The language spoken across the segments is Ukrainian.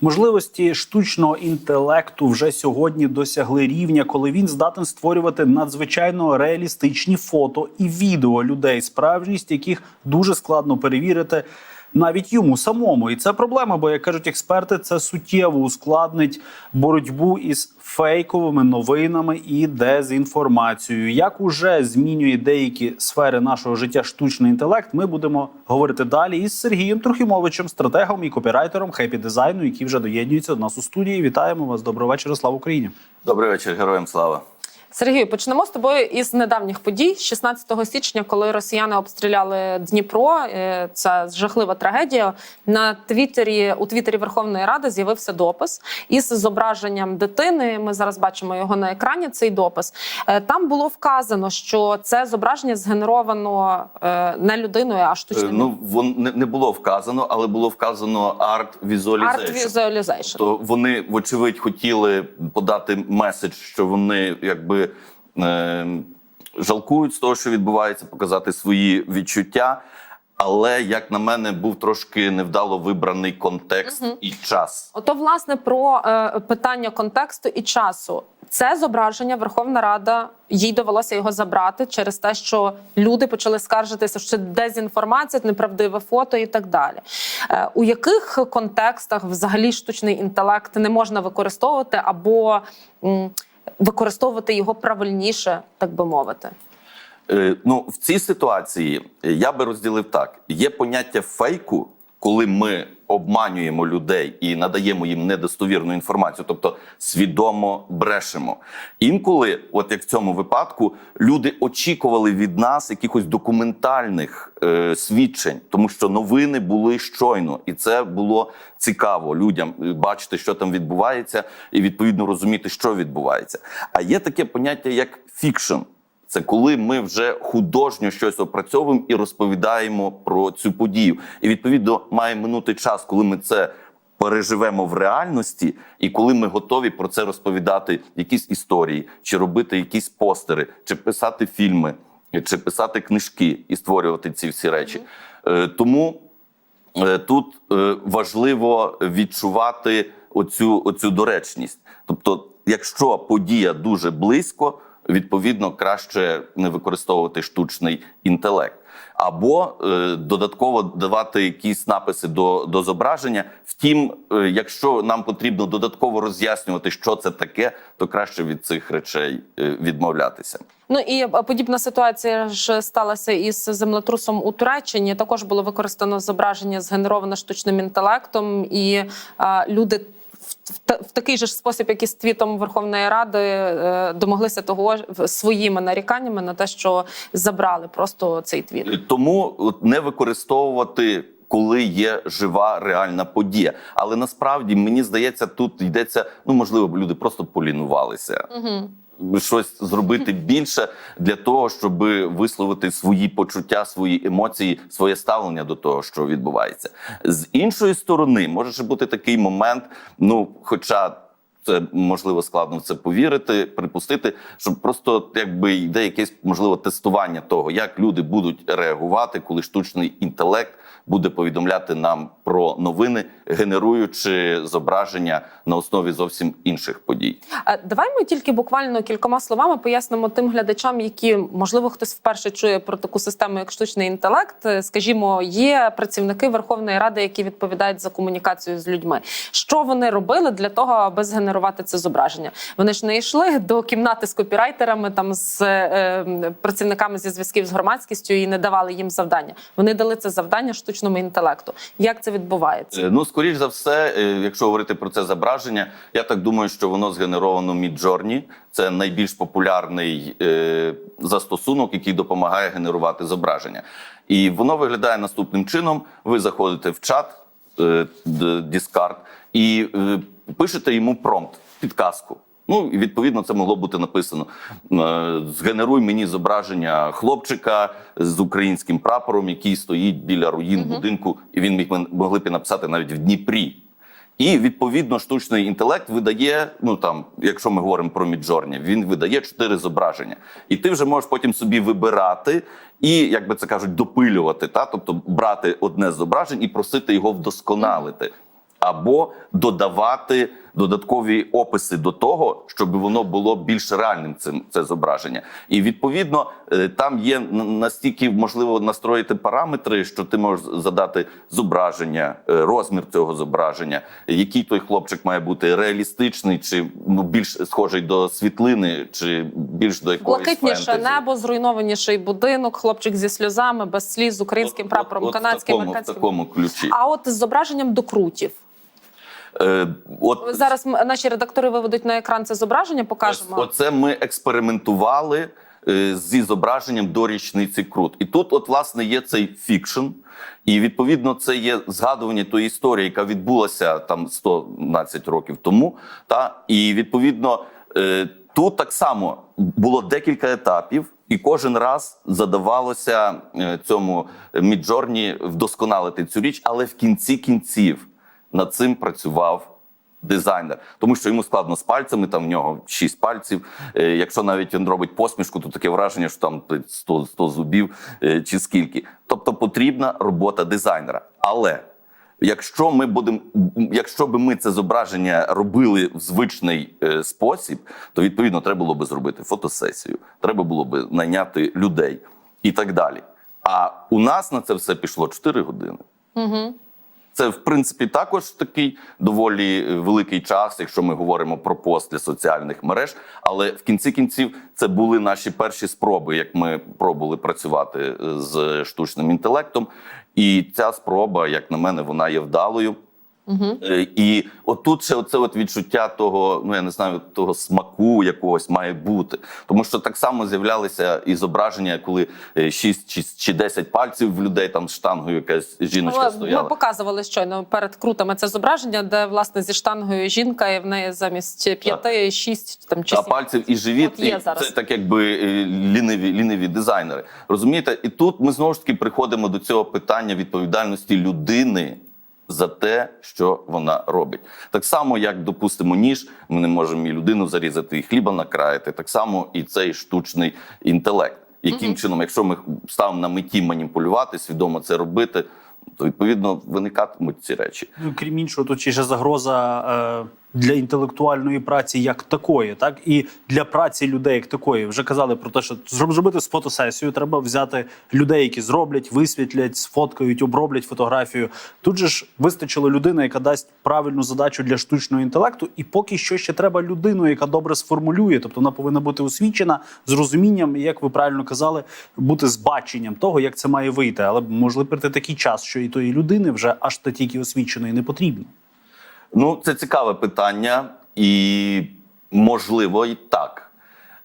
Можливості штучного інтелекту вже сьогодні досягли рівня, коли він здатен створювати надзвичайно реалістичні фото і відео людей, справжність яких дуже складно перевірити. Навіть йому самому, і це проблема, бо як кажуть експерти, це суттєво ускладнить боротьбу із фейковими новинами і дезінформацією. Як уже змінює деякі сфери нашого життя штучний інтелект, ми будемо говорити далі із Сергієм Трохімовичем, стратегом і копірайтером хеппі дизайну, який вже доєднується до нас у студії. Вітаємо вас! Доброго вечора! Слава Україні! Добрий вечір, героям слава. Сергію, почнемо з тобою із недавніх подій. 16 січня, коли росіяни обстріляли Дніпро, це жахлива трагедія. На твіттері у твіттері Верховної Ради з'явився допис із зображенням дитини. Ми зараз бачимо його на екрані. Цей допис Е, там було вказано, що це зображення згенеровано е, не людиною, а Е, штучним Ну вон не, було вказано, але було вказано арт візуалізейшн. То вони, вочевидь, хотіли подати меседж, що вони якби е, жалкують з того, що відбувається, показати свої відчуття. Але як на мене, був трошки невдало вибраний контекст і час. Ото власне про е, питання контексту і часу. Це зображення Верховна Рада їй довелося його забрати через те, що люди почали скаржитися, що це дезінформація, неправдиве фото і так далі. Е, у яких контекстах взагалі штучний інтелект не можна використовувати або м, використовувати його правильніше, так би мовити? Е, ну, в цій ситуації я би розділив так: є поняття фейку, коли ми обманюємо людей і надаємо їм недостовірну інформацію, тобто свідомо брешемо. Інколи, от як в цьому випадку, люди очікували від нас якихось документальних е, свідчень, тому що новини були щойно, і це було цікаво людям е, бачити, що там відбувається, і відповідно розуміти, що відбувається. А є таке поняття як фікшн. Це коли ми вже художньо щось опрацьовуємо і розповідаємо про цю подію. І відповідно має минути час, коли ми це переживемо в реальності, і коли ми готові про це розповідати якісь історії, чи робити якісь постери, чи писати фільми, чи писати книжки і створювати ці всі речі. Е, Тому е, тут е, важливо відчувати оцю, оцю доречність. Тобто, якщо подія дуже близько, відповідно краще не використовувати штучний інтелект. Або е, додатково давати якісь написи до, до зображення. Втім, е, якщо нам потрібно додатково роз'яснювати, що це таке, то краще від цих речей е, відмовлятися. Ну і е, подібна ситуація ж сталася із землетрусом у Туреччині. Також було використано зображення згенероване штучним інтелектом, і е, люди. В- В, та- в такий же ж спосіб, як і з твітом Верховної Ради, е, домоглися того своїми наріканнями на те, що забрали просто цей твіт. Е, Тому от, не використовувати. Коли є жива реальна подія, але насправді мені здається, тут йдеться. Ну можливо, люди просто полінувалися. Угу. Щось зробити більше для того, щоб висловити свої почуття, свої емоції, своє ставлення до того, що відбувається. З іншої сторони, може бути такий момент. Ну, хоча. Це можливо складно в це повірити, припустити, що просто якби йде якесь можливо тестування того, як люди будуть реагувати, коли штучний інтелект буде повідомляти нам про новини, генеруючи зображення на основі зовсім інших подій. Давай ми тільки буквально кількома словами пояснимо тим глядачам, які можливо хтось вперше чує про таку систему, як штучний інтелект. Скажімо, є працівники Верховної Ради, які відповідають за комунікацію з людьми. Що вони робили для того, аби згенерувати це зображення? Вони ж не йшли до кімнати з копірайтерами, там з е, е, працівниками зі зв'язків з громадськістю і не давали їм завдання. Вони дали це завдання штучному інтелекту. Як це відбувається? Е, Ну, скоріш за все, е, якщо говорити про це зображення, я так думаю, що воно згенеровано Midjourney. Це найбільш популярний е, застосунок, який допомагає генерувати зображення. І воно виглядає наступним чином: ви заходите в чат е, Discard і пишете йому промпт, підказку. Ну і відповідно це могло бути написано: е, згенеруй мені зображення хлопчика з українським прапором, який стоїть біля руїн будинку, і він міг могли б написати навіть в Дніпрі. І відповідно штучний інтелект видає, ну там, якщо ми говоримо про Міджорні, він видає чотири зображення, і ти вже можеш потім собі вибирати і, як би це кажуть, допилювати, та тобто брати одне з зображень і просити його вдосконалити. Або додавати додаткові описи до того, щоб воно було більш реальним. Цим це зображення, і відповідно е, там є настільки можливо настроїти параметри, що ти можеш задати зображення, е, розмір цього зображення, який той хлопчик має бути реалістичний, чи ну більш схожий до світлини, чи більш до якоїсь Блакитніше фентезі. небо, зруйнованіший будинок, хлопчик зі сльозами, без сліз, з українським От- прапором, от- от канадським, в такому, в такому ключі. А от з зображенням докрутів. Е, от Зараз наші редактори виведуть на екран це зображення, покажемо. Оце ми експериментували е, зі зображенням до річниці Крут. І тут, от, власне, є цей фікшн, і відповідно це є згадування тої історії, яка відбулася там 112 років тому. Та і відповідно е, тут так само було декілька етапів. І кожен раз задавалося е, цьому Міджорні вдосконалити цю річ, але в кінці кінців над цим працював дизайнер, тому що йому складно з пальцями, там в нього шість пальців. Е, якщо навіть він робить посмішку, то таке враження, що там 100, 100 зубів е, чи скільки. Тобто потрібна робота дизайнера. Але якщо ми будемо, якщо би ми це зображення робили в звичний е, спосіб, то відповідно треба було би зробити фотосесію, треба було би найняти людей і так далі. А у нас на це все пішло 4 години. Угу. Це в принципі також такий доволі е, великий час, якщо ми говоримо про пост для соціальних мереж. Але в кінці кінців це були наші перші спроби, як ми пробували працювати е, з штучним інтелектом. І ця спроба, як на мене, вона є вдалою. Угу. Е, І отут ще оце от відчуття того, ну я не знаю, того смаку якогось має бути. Тому що так само з'являлися і зображення, коли 6 чи, чи 10 пальців в людей там з штангою якась жіночка Ми стояла. показували щойно перед крутами це зображення, де власне зі штангою жінка, і в неї замість п'яти шість там чи Та сім. пальців і живіт, От є і зараз. це так якби е, ліниві, ліниві дизайнери. Розумієте, і тут ми знову ж таки приходимо до цього питання відповідальності людини за те, що вона робить. Так само, як допустимо, ніж ми не можемо і людину зарізати, і хліба накраїти. Так само і цей штучний інтелект. Яким чином, якщо ми ставимо на меті маніпулювати, свідомо це робити, то відповідно виникатимуть ці речі. Ну, крім іншого, тут ще загроза е, для інтелектуальної праці як такої, так і для праці людей як такої. Вже казали про те, що зробити з фотосесію, треба взяти людей, які зроблять, висвітлять, сфоткають, оброблять фотографію. Тут же ж вистачило людини, яка дасть правильну задачу для штучного інтелекту, і поки що ще треба людину, яка добре сформулює. Тобто вона повинна бути освічена з розумінням, як ви правильно казали, бути з баченням того, як це має вийти. Але можливо прийти такий час, що і тої людини вже аж та тільки освіченої не потрібно. Ну, це цікаве питання, і можливо, і так.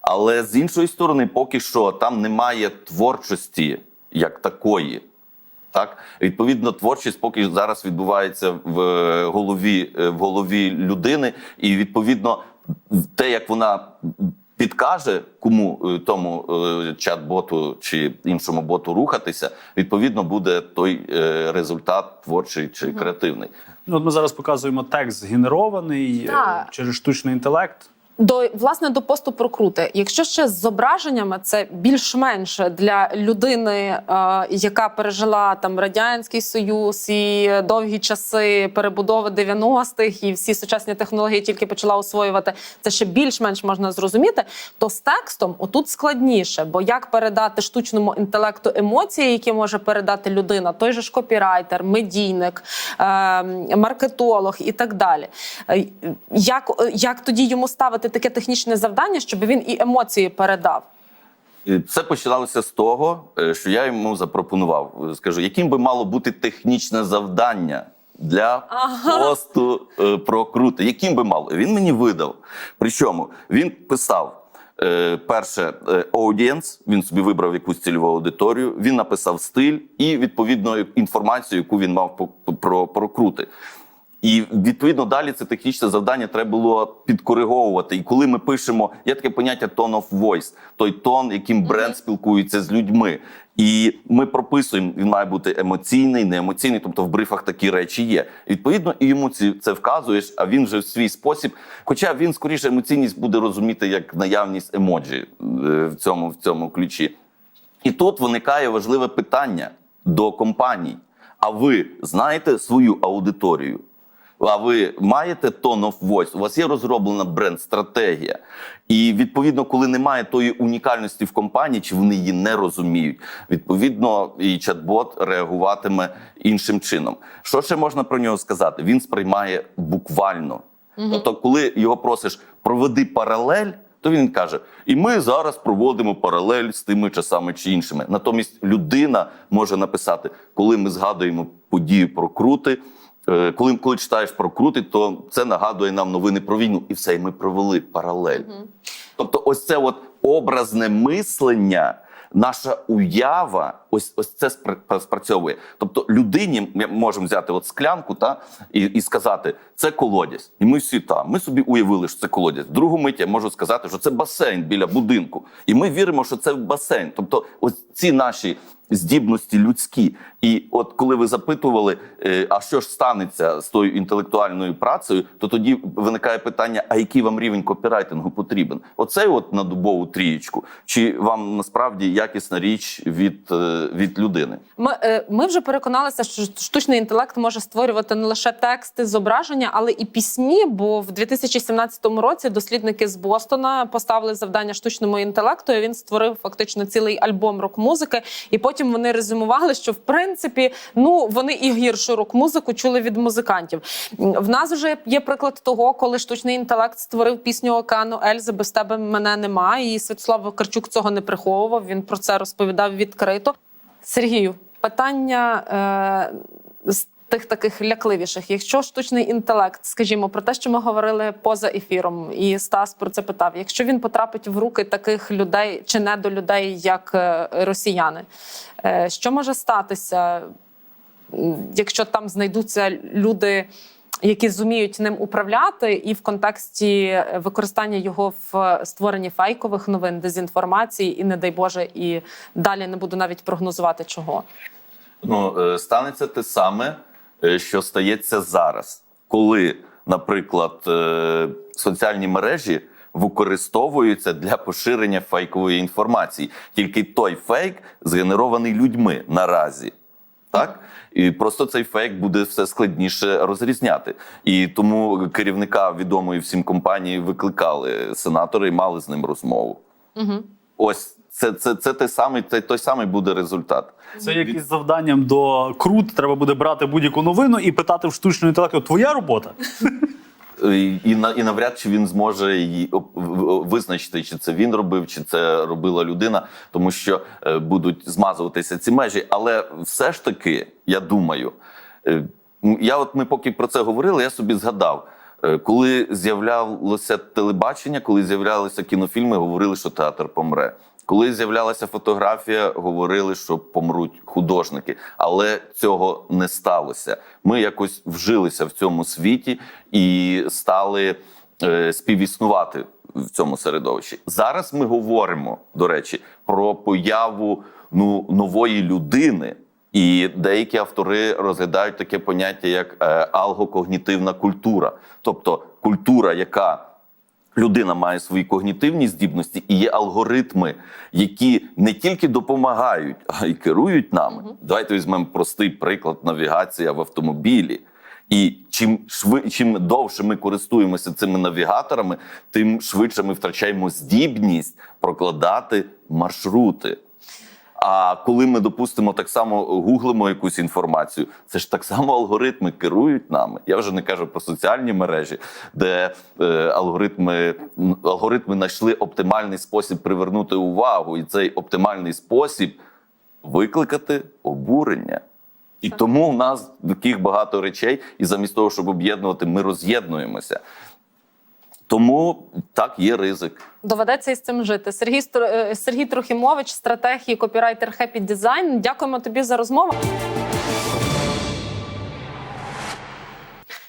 Але з іншої сторони, поки що там немає творчості як такої. Так, відповідно, творчість поки зараз відбувається в е, голові, е, в голові людини, і відповідно те, як вона підкаже кому е, тому чат-боту чи іншому боту рухатися, відповідно буде той результат творчий чи креативний. Ну, от ми зараз показуємо текст згенерований е, Так. через штучний інтелект. До власне до посту прокрути. Якщо ще з зображеннями, це більш-менш для людини, е, яка пережила там радянський союз і довгі часи перебудови 90-х, і всі сучасні технології тільки почала освоювати. Це ще більш-менш можна зрозуміти. То з текстом отут складніше, бо як передати штучному інтелекту емоції, які може передати людина, той же ж копірайтер, медійник, е, маркетолог і так далі. Е, Як, як тоді йому ставити таке технічне завдання, щоб він і емоції передав? Це починалося з того, е, що я йому запропонував. Скажу, яким би мало бути технічне завдання для Ага. посту е, про крути? Яким би мало? Він мені видав. Причому він писав. е, Перше, audience, він собі вибрав якусь цільову аудиторію, він написав стиль і відповідно інформацію, яку він мав про, про крути. І відповідно далі це технічне завдання треба було підкориговувати. І коли ми пишемо, є таке поняття tone of voice, той тон, яким бренд спілкується з людьми. І ми прописуємо, він має бути емоційний, не емоційний, тобто в брифах такі речі є. І, відповідно, і йому ці це вказуєш, а він вже в свій спосіб. Хоча він скоріше емоційність буде розуміти як наявність емоджі е, в цьому, в цьому ключі. І тут виникає важливе питання до компаній. А ви знаєте свою аудиторію? А ви маєте tone of voice, у вас є розроблена бренд-стратегія. І відповідно, коли немає тої унікальності в компанії, чи вони її не розуміють, відповідно, і чат-бот реагуватиме іншим чином. Що ще можна про нього сказати? Він сприймає буквально. Тобто, коли його просиш проведи паралель. То він каже: і ми зараз проводимо паралель з тими часами чи іншими. Натомість людина може написати, коли ми згадуємо подію про крути, коли, коли читаєш про крути, то це нагадує нам новини про війну, і все, і ми провели паралель. Тобто, ось це от образне мислення, наша уява, ось ось це спра- спрацьовує. Тобто, людині ми можемо взяти от склянку та і, і сказати, це колодязь. І ми всі там. Ми собі уявили, що це колодязь. В Другу мить я можу сказати, що це басейн біля будинку. І ми віримо, що це басейн. Тобто, ось ці наші. Здібності людські, і от коли ви запитували, е, а що ж станеться з тою інтелектуальною працею, то тоді виникає питання: а який вам рівень копірайтингу потрібен? Оцей от на дубову трієчку, чи вам насправді якісна річ від, е, від людини? Ми, е, ми вже переконалися, що штучний інтелект може створювати не лише тексти, зображення, але і пісні. Бо в 2017 році дослідники з Бостона поставили завдання штучному інтелекту. і Він створив фактично цілий альбом рок-музики. І потім вони резюмували, що в принципі ну вони і гіршу рок-музику чули від музикантів. В нас вже є приклад того, коли штучний інтелект створив пісню Океану Ельзи без тебе мене нема. І Святослав Вакарчук цього не приховував. Він про це розповідав відкрито. Сергію, питання е, з тих таких лякливіших. Якщо штучний інтелект, скажімо, про те, що ми говорили поза ефіром, і Стас про це питав: якщо він потрапить в руки таких людей чи не до людей, як е, росіяни, е, що може статися, якщо там знайдуться люди? Які зуміють ним управляти, і в контексті використання його в створенні фейкових новин, дезінформації, і не дай Боже, і далі не буду навіть прогнозувати чого. Ну е, станеться те саме, е, що стається зараз, коли, наприклад, е, соціальні мережі використовуються для поширення фейкової інформації. Тільки той фейк згенерований людьми наразі. Так і просто цей фейк буде все складніше розрізняти. І тому керівника відомої всім компанії викликали сенатори і мали з ним розмову. Угу. Ось це, це, це той самий, той, той самий буде результат. Це як із завданням до крут. Треба буде брати будь-яку новину і питати в штучного інтелекту: твоя робота? І, на- і навряд чи він зможе її визначити, чи це він робив, чи це робила людина, тому що е, будуть змазуватися ці межі. Але все ж таки, я думаю, е, я от ми поки про це говорили, я собі згадав. е, Коли з'являлося телебачення, коли з'являлися кінофільми, говорили, що театр помре. Коли з'являлася фотографія, говорили, що помруть художники, але цього не сталося. Ми якось вжилися в цьому світі і стали е, співіснувати в цьому середовищі. Зараз ми говоримо, до речі, про появу ну нової людини. І деякі автори розглядають таке поняття як е, алгокогнітивна культура, тобто культура, яка людина має свої когнітивні здібності, і є алгоритми, які не тільки допомагають, а й керують нами. Давайте візьмемо простий приклад навігація в автомобілі. І чим шви, чим довше ми користуємося цими навігаторами, тим швидше ми втрачаємо здібність прокладати маршрути. А коли ми допустимо так само гуглимо якусь інформацію, це ж так само алгоритми керують нами. Я вже не кажу про соціальні мережі, де е, алгоритми, алгоритми знайшли оптимальний спосіб привернути увагу, і цей оптимальний спосіб викликати обурення. І тому в нас таких багато речей, і замість того, щоб об'єднувати, ми роз'єднуємося. Тому так є ризик. Доведеться із цим жити. Сергій е, Сергій Трохімович, стратег і копірайтер Happy Design. Дякуємо тобі за розмову.